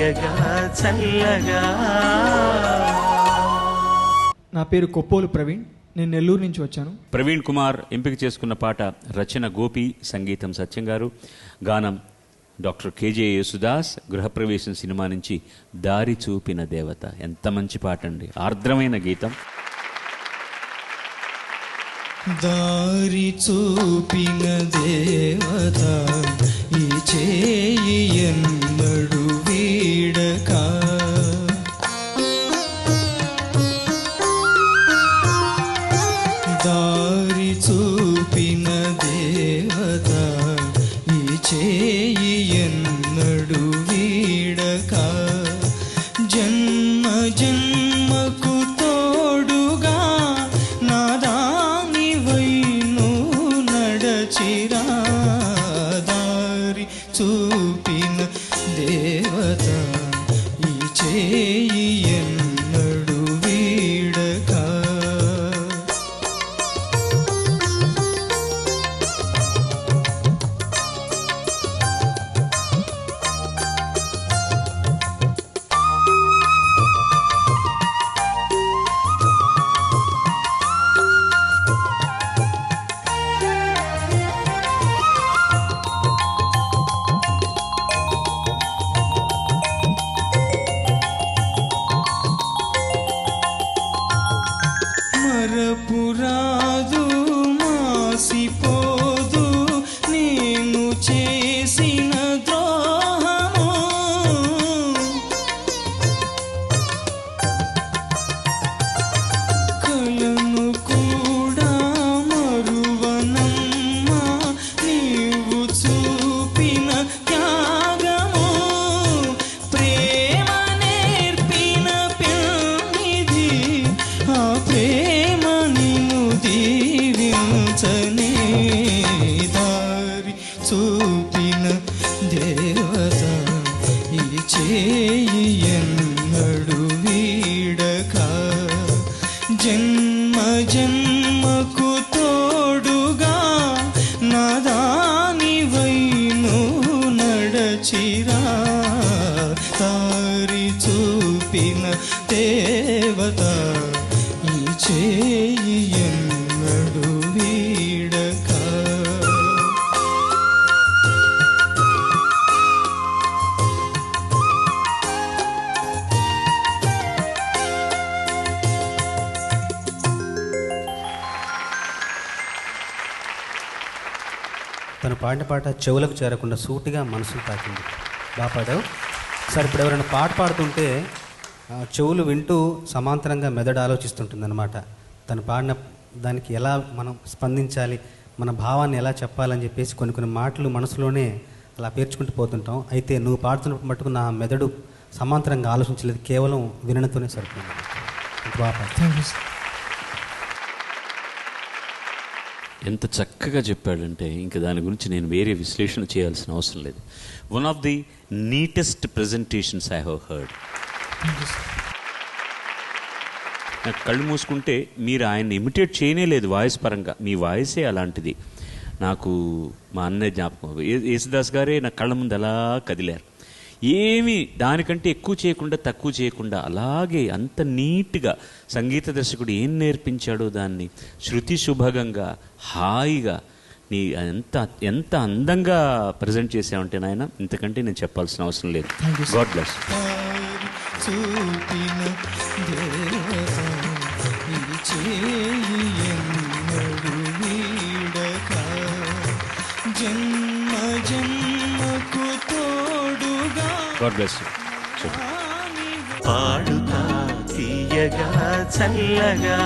తీయగా చల్లగా. నా పేరు కొప్పోలు ప్రవీణ్. నేను నెల్లూరు నుంచి వచ్చాను. ప్రవీణ్ కుమార్ ఎంపిక చేసుకున్న పాట రచన గోపి సంగీతం సత్యం గారు. గానం డాక్టర్ కేజే యేసుదాస్. గృహప్రవేశం సినిమా నుంచి దారి చూపిన దేవత. ఎంత మంచి పాట అండి. ఆర్ద్రమైన గీతం. దారి చూపిన దేవత ఈ చేయి చూపిన దేవత ఈ చే చూపిన దేవత ఈ చేయి ఎన్నడు వీడక. జన్మ జన్మకు తోడుగా నాదాని వైను నడచిరా. తారి చూపిన దేవత ఈ చేయి ఎన్న తను పాడిన పాట చెవులకు చేరకుండా సూటిగా మనసును తాకింది. బాగా పాడావు. సార్ ఇప్పుడు ఎవరైనా పాట పాడుతుంటే చెవులు వింటూ సమాంతరంగా మెదడు ఆలోచిస్తుంటుంది అనమాట తను పాడిన దానికి ఎలా మనం స్పందించాలి మన భావాన్ని ఎలా చెప్పాలని చెప్పేసి కొన్ని కొన్ని మాటలు మనసులోనే అలా పేర్చుకుంటూ పోతుంటాం. అయితే నువ్వు పాడుతున్నప్పుడు మటుకు నా మెదడు సమాంతరంగా ఆలోచించలేదు కేవలం వినడంతోనే సరిపోయింది. అంత బాగా పాడావు. థ్యాంక్ యూ సార్ ఎంత చక్కగా చెప్పాడంటే ఇంకా దాని గురించి నేను వేరే విశ్లేషణ చేయాల్సిన అవసరం లేదు. One of the neatest presentations I have heard నాకు కళ్ళు మూసుకుంటే మీరు ఆయన్ని ఇమిటేట్ చేయనే లేదు వాయిస్ పరంగా. మీ వాయిసే అలాంటిది. నాకు మా అన్నయ్య జ్ఞాపకం. ఏ- యేసుదాస్ గారే నా కళ్ళ ముందు అలా కదిలారు. ఏమి దానికంటే ఎక్కువ చేయకుండా తక్కువ చేయకుండా అలాగే అంత నీట్గా సంగీత దర్శకుడు ఏం నేర్పించాడో దాన్ని శృతి శుభగంగా హాయిగా నీ ఎంత ఎంత అందంగా ప్రజెంట్ చేసావంటే నాయన ఇంతకంటే నేను చెప్పాల్సిన అవసరం లేదు. గాడ్ బ్లెస్ చూపిన గాడ్ బ్లెస్ పాడుతా తీయగా చల్లగా.